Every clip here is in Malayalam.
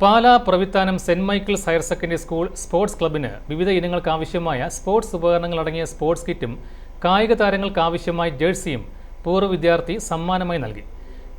Pala Pravithanam Saint Michael's higher secondary school sports ക്ലബിന് വിവിധ ഇനങ്ങൾക്ക് ആവശ്യമായ സ്പോർട്സ് ഉപകരണങ്ങൾ അടങ്ങിയ സ്പോർട്സ് കിറ്റും കായിക താരങ്ങൾക്ക് ആവശ്യമായ ജേഴ്സിയും പൂർവ വിദ്യാർത്ഥി സമ്മാനമായി നൽകി.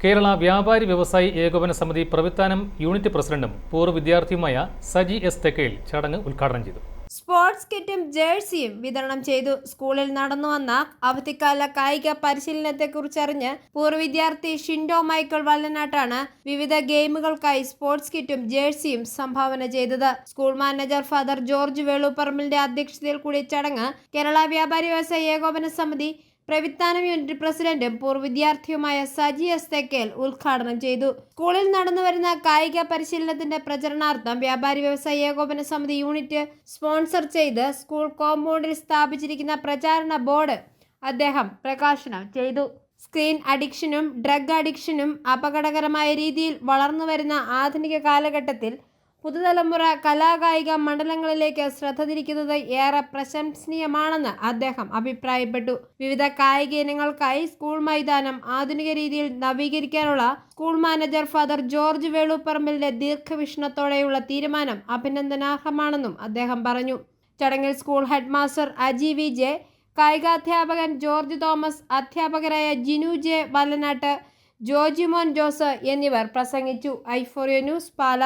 കേരള വ്യാപാരി വ്യവസായി ഏകോപന സമിതി പ്രവിത്താനം യൂണിറ്റ് പ്രസിഡന്റും പൂർവ വിദ്യാർത്ഥിയുമായ സജി എസ് തെക്കയിൽ ചടങ്ങ് ഉദ്ഘാടനം ചെയ്തു. സ്പോർട്സ് കിറ്റും ജേഴ്സിയും വിതരണം ചെയ്തു. സ്കൂളിൽ നടന്നു വന്ന അവധിക്കാല കായിക പരിശീലനത്തെക്കുറിച്ചറിഞ്ഞ് പൂർവ വിദ്യാർത്ഥി ഷിൻഡോ മൈക്കിൾ വല്ലനാട്ടാണ് വിവിധ ഗെയിമുകൾക്കായി സ്പോർട്സ് കിറ്റും ജേഴ്സിയും സംഭാവന ചെയ്തത്. സ്കൂൾ മാനേജർ ഫാദർ ജോർജ് വേളുപ്പറമ്പിലിന്റെ അധ്യക്ഷതയിൽ കൂടിയ ചടങ്ങ് കേരള വ്യാപാരി വ്യവസായ ഏകോപന സമിതി പ്രവിത്താനം യൂണിറ്റ് പ്രസിഡന്റും പൂർവ വിദ്യാർത്ഥിയുമായ സജി എസ് തെക്കേൽ ഉദ്ഘാടനം ചെയ്തു. സ്കൂളിൽ നടന്നുവരുന്ന കായിക പരിശീലനത്തിന്റെ പ്രചരണാർത്ഥം വ്യാപാരി വ്യവസായ ഏകോപന സമിതി യൂണിറ്റ് സ്പോൺസർ ചെയ്ത് സ്കൂൾ കോമ്പൗണ്ടിൽ സ്ഥാപിച്ചിരിക്കുന്ന പ്രചാരണ ബോർഡ് അദ്ദേഹം പ്രകാശനം ചെയ്തു. സ്ക്രീൻ അഡിക്ഷനും ഡ്രഗ് അഡിക്ഷനും അപകടകരമായ രീതിയിൽ വളർന്നു വരുന്ന ആധുനിക കാലഘട്ടത്തിൽ പുതുതലമുറ കലാകായിക മണ്ഡലങ്ങളിലേക്ക് ശ്രദ്ധ തിരിക്കുന്നത് ഏറെ പ്രശംസനീയമാണെന്ന് അദ്ദേഹം അഭിപ്രായപ്പെട്ടു. വിവിധ കായിക ഇനങ്ങൾക്കായി സ്കൂൾ മൈതാനം ആധുനിക രീതിയിൽ നവീകരിക്കാനുള്ള സ്കൂൾ മാനേജർ ഫാദർ ജോർജ് വേളൂപ്പറമ്പിലിന്റെ ദീർഘവീക്ഷണത്തോടെയുള്ള തീരുമാനം അഭിനന്ദനാർഹമാണെന്നും അദ്ദേഹം പറഞ്ഞു. ചടങ്ങിൽ school headmaster Aji V J കായികാധ്യാപകൻ George Thomas അധ്യാപകരായ ജിനു ജെ വല്ലനാട്ട് ജോജിമോൻ ജോസ് എന്നിവർ പ്രസംഗിച്ചു. ഐഫോറിയോ ന്യൂസ് പാല.